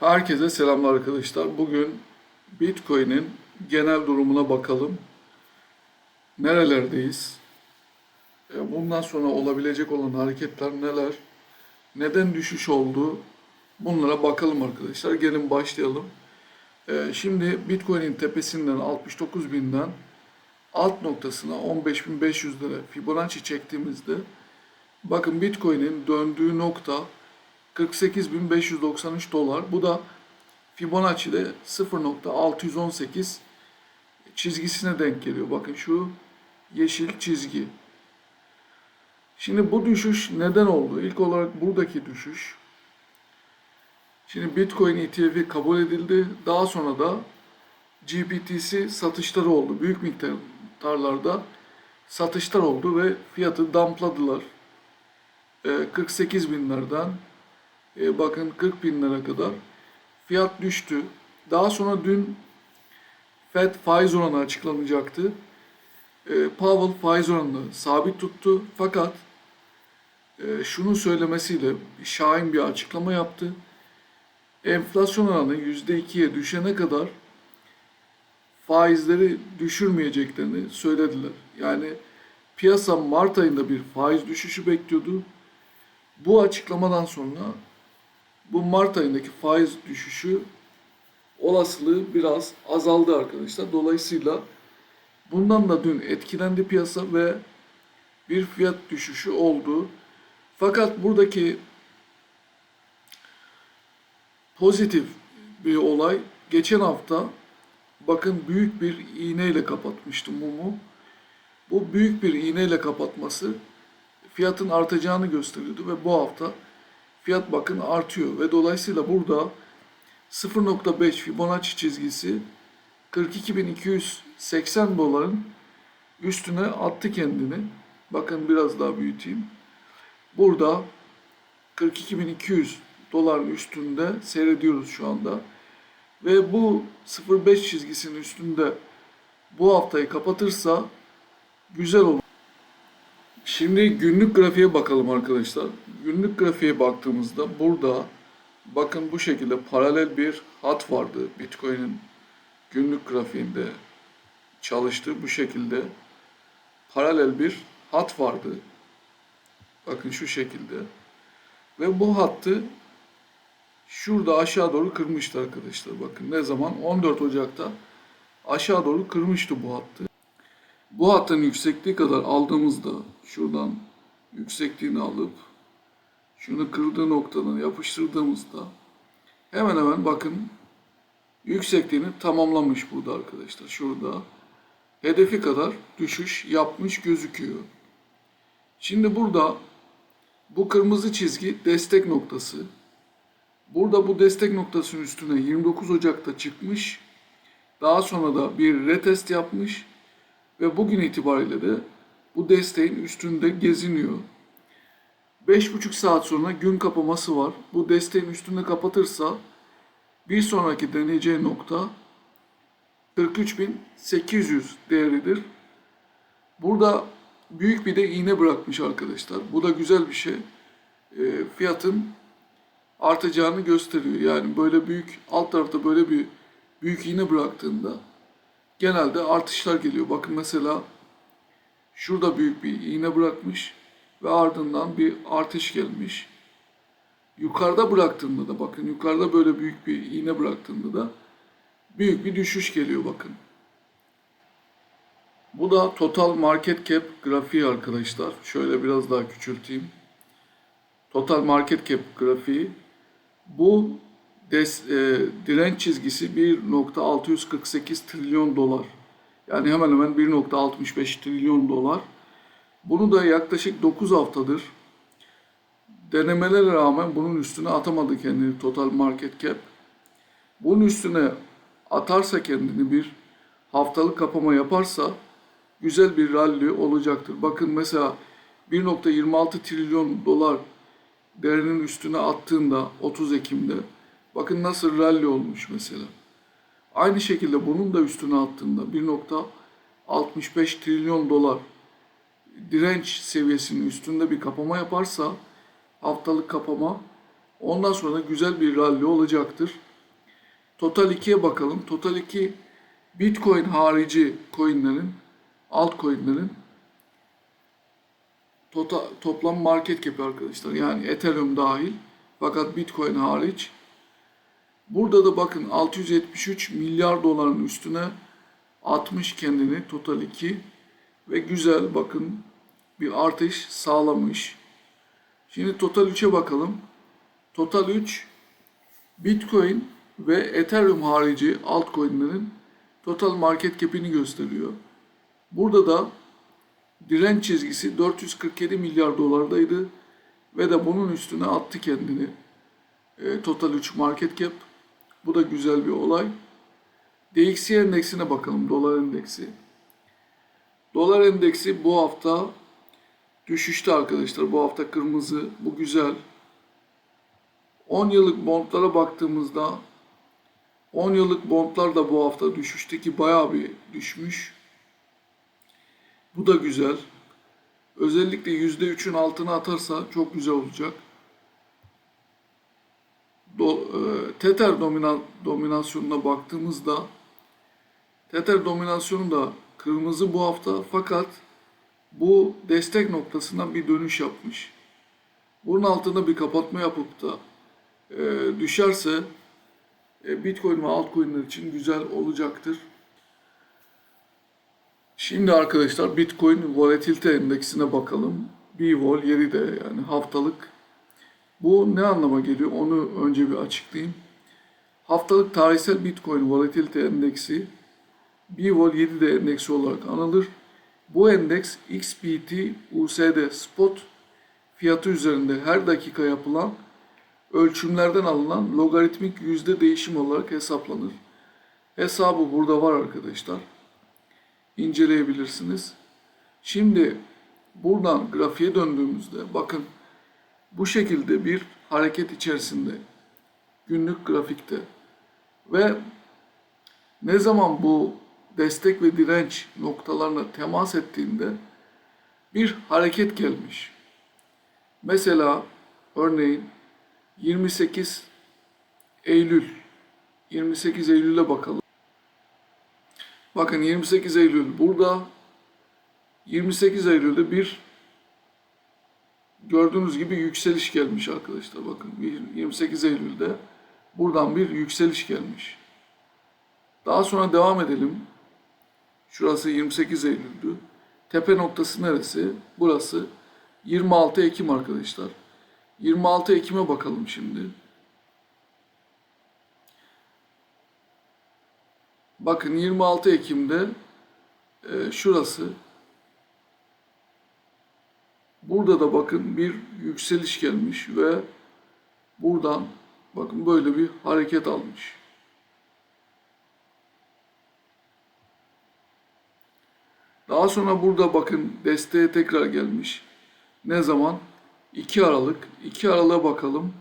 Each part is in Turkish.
Herkese selamlar arkadaşlar. Bugün Bitcoin'in genel durumuna bakalım. Nerelerdeyiz? E, Bundan sonra olabilecek olan hareketler neler? Neden düşüş oldu? Bunlara bakalım arkadaşlar. Gelin başlayalım. E, Şimdi Bitcoin'in tepesinden 69 binden alt noktasına 15.500 lira Fibonacci çektiğimizde bakın Bitcoin'in döndüğü nokta 48.593 dolar. Bu da Fibonacci'de 0.618 çizgisine denk geliyor. Bakın şu yeşil çizgi. Şimdi bu düşüş neden oldu? İlk olarak buradaki düşüş. Şimdi Bitcoin ETF'i kabul edildi. Daha sonra da GPTC satışları oldu. Büyük miktarlarda satışlar oldu ve fiyatı dampladılar. Ee, 48 binlerden e, bakın 40 binlere kadar fiyat düştü. Daha sonra dün Fed faiz oranı açıklanacaktı. E, Powell faiz oranını sabit tuttu fakat e, şunu söylemesiyle şahin bir açıklama yaptı. Enflasyon oranı %2'ye düşene kadar faizleri düşürmeyeceklerini söylediler. Yani piyasa Mart ayında bir faiz düşüşü bekliyordu. Bu açıklamadan sonra bu Mart ayındaki faiz düşüşü olasılığı biraz azaldı arkadaşlar. Dolayısıyla bundan da dün etkilendi piyasa ve bir fiyat düşüşü oldu. Fakat buradaki pozitif bir olay geçen hafta bakın büyük bir iğneyle kapatmıştı mumu. Bu büyük bir iğneyle kapatması fiyatın artacağını gösteriyordu ve bu hafta fiyat bakın artıyor ve dolayısıyla burada 0.5 Fibonacci çizgisi 42.280 doların üstüne attı kendini. Bakın biraz daha büyüteyim. Burada 42.200 doların üstünde seyrediyoruz şu anda. Ve bu 0.5 çizgisinin üstünde bu haftayı kapatırsa güzel olur. Şimdi günlük grafiğe bakalım arkadaşlar. Günlük grafiğe baktığımızda burada bakın bu şekilde paralel bir hat vardı Bitcoin'in günlük grafiğinde çalıştığı bu şekilde paralel bir hat vardı. Bakın şu şekilde. Ve bu hattı şurada aşağı doğru kırmıştı arkadaşlar. Bakın ne zaman? 14 Ocak'ta aşağı doğru kırmıştı bu hattı. Bu hattın yüksekliği kadar aldığımızda şuradan yüksekliğini alıp şunu kırdığı noktadan yapıştırdığımızda hemen hemen bakın yüksekliğini tamamlamış burada arkadaşlar. Şurada hedefi kadar düşüş yapmış gözüküyor. Şimdi burada bu kırmızı çizgi destek noktası. Burada bu destek noktasının üstüne 29 Ocak'ta çıkmış. Daha sonra da bir retest yapmış ve bugün itibariyle de bu desteğin üstünde geziniyor. 5,5 saat sonra gün kapaması var. Bu desteğin üstünde kapatırsa bir sonraki deneyeceği nokta 43.800 değeridir. Burada büyük bir de iğne bırakmış arkadaşlar. Bu da güzel bir şey. E, fiyatın artacağını gösteriyor. Yani böyle büyük alt tarafta böyle bir büyük iğne bıraktığında genelde artışlar geliyor. Bakın mesela şurada büyük bir iğne bırakmış ve ardından bir artış gelmiş. Yukarıda bıraktığında da bakın yukarıda böyle büyük bir iğne bıraktığında da büyük bir düşüş geliyor bakın. Bu da total market cap grafiği arkadaşlar. Şöyle biraz daha küçülteyim. Total market cap grafiği. Bu des, e, direnç çizgisi 1.648 trilyon dolar. Yani hemen hemen 1.65 trilyon dolar. Bunu da yaklaşık 9 haftadır denemelere rağmen bunun üstüne atamadı kendini total market cap. Bunun üstüne atarsa kendini bir haftalık kapama yaparsa güzel bir rally olacaktır. Bakın mesela 1.26 trilyon dolar değerinin üstüne attığında 30 Ekim'de bakın nasıl rally olmuş mesela. Aynı şekilde bunun da üstüne attığında 1.65 trilyon dolar direnç seviyesinin üstünde bir kapama yaparsa haftalık kapama ondan sonra da güzel bir rally olacaktır. Total 2'ye bakalım. Total 2 Bitcoin harici coinlerin, altcoinlerin total, toplam market cap arkadaşlar. Yani Ethereum dahil. Fakat Bitcoin hariç. Burada da bakın 673 milyar doların üstüne atmış kendini Total 2 ve güzel bakın bir artış sağlamış. Şimdi Total 3'e bakalım. Total 3 Bitcoin ve Ethereum harici altcoin'lerin total market cap'ini gösteriyor. Burada da direnç çizgisi 447 milyar dolardaydı ve de bunun üstüne attı kendini. E, total 3 market cap. Bu da güzel bir olay. DXY endeksine bakalım, dolar endeksi. Dolar endeksi bu hafta düşüşte arkadaşlar. Bu hafta kırmızı, bu güzel. 10 yıllık bondlara baktığımızda 10 yıllık bondlar da bu hafta düşüşte bayağı bir düşmüş. Bu da güzel. Özellikle %3'ün altına atarsa çok güzel olacak. Do, e, Tether dominan, dominasyonuna baktığımızda Tether dominasyonu da kırmızı bu hafta fakat bu destek noktasından bir dönüş yapmış. Bunun altında bir kapatma yapıp da e, düşerse e, Bitcoin ve altcoin'ler için güzel olacaktır. Şimdi arkadaşlar Bitcoin volatilite endeksine bakalım. BVOL yeri de yani haftalık. Bu ne anlama geliyor onu önce bir açıklayayım. Haftalık tarihsel Bitcoin volatilite endeksi BVOL 7'de endeksi olarak anılır. Bu endeks XBT USD spot fiyatı üzerinde her dakika yapılan ölçümlerden alınan logaritmik yüzde değişim olarak hesaplanır. Hesabı burada var arkadaşlar. İnceleyebilirsiniz. Şimdi buradan grafiğe döndüğümüzde bakın bu şekilde bir hareket içerisinde günlük grafikte ve ne zaman bu destek ve direnç noktalarına temas ettiğinde bir hareket gelmiş. Mesela örneğin 28 Eylül 28 Eylül'e bakalım. Bakın 28 Eylül burada 28 Eylül'de bir gördüğünüz gibi yükseliş gelmiş arkadaşlar. Bakın 28 Eylül'de buradan bir yükseliş gelmiş. Daha sonra devam edelim. Şurası 28 Eylül'dü. Tepe noktası neresi? Burası 26 Ekim arkadaşlar. 26 Ekim'e bakalım şimdi. Bakın 26 Ekim'de e, şurası. Burada da bakın bir yükseliş gelmiş ve buradan bakın böyle bir hareket almış. Daha sonra burada bakın desteğe tekrar gelmiş. Ne zaman? 2 Aralık. 2 Aralık'a bakalım.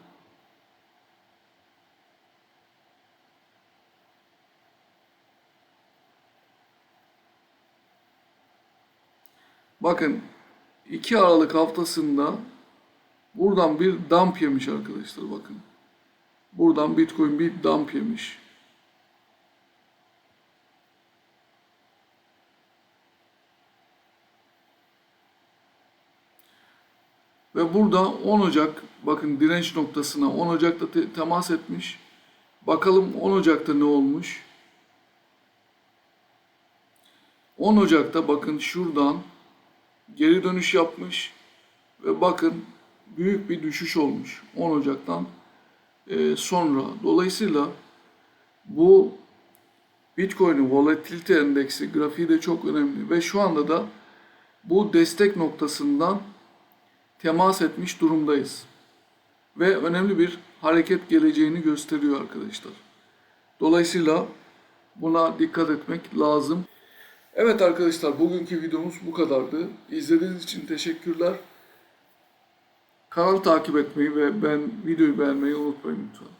Bakın 2 Aralık haftasında buradan bir dump yemiş arkadaşlar bakın. Buradan Bitcoin bir dump yemiş. Ve burada 10 Ocak bakın direnç noktasına 10 Ocak'ta te- temas etmiş. Bakalım 10 Ocak'ta ne olmuş? 10 Ocak'ta bakın şuradan geri dönüş yapmış ve bakın büyük bir düşüş olmuş 10 Ocak'tan e, sonra. Dolayısıyla bu Bitcoin'in volatilite endeksi grafiği de çok önemli ve şu anda da bu destek noktasından temas etmiş durumdayız. Ve önemli bir hareket geleceğini gösteriyor arkadaşlar. Dolayısıyla buna dikkat etmek lazım. Evet arkadaşlar bugünkü videomuz bu kadardı. İzlediğiniz için teşekkürler. Kanalı takip etmeyi ve ben videoyu beğenmeyi unutmayın lütfen.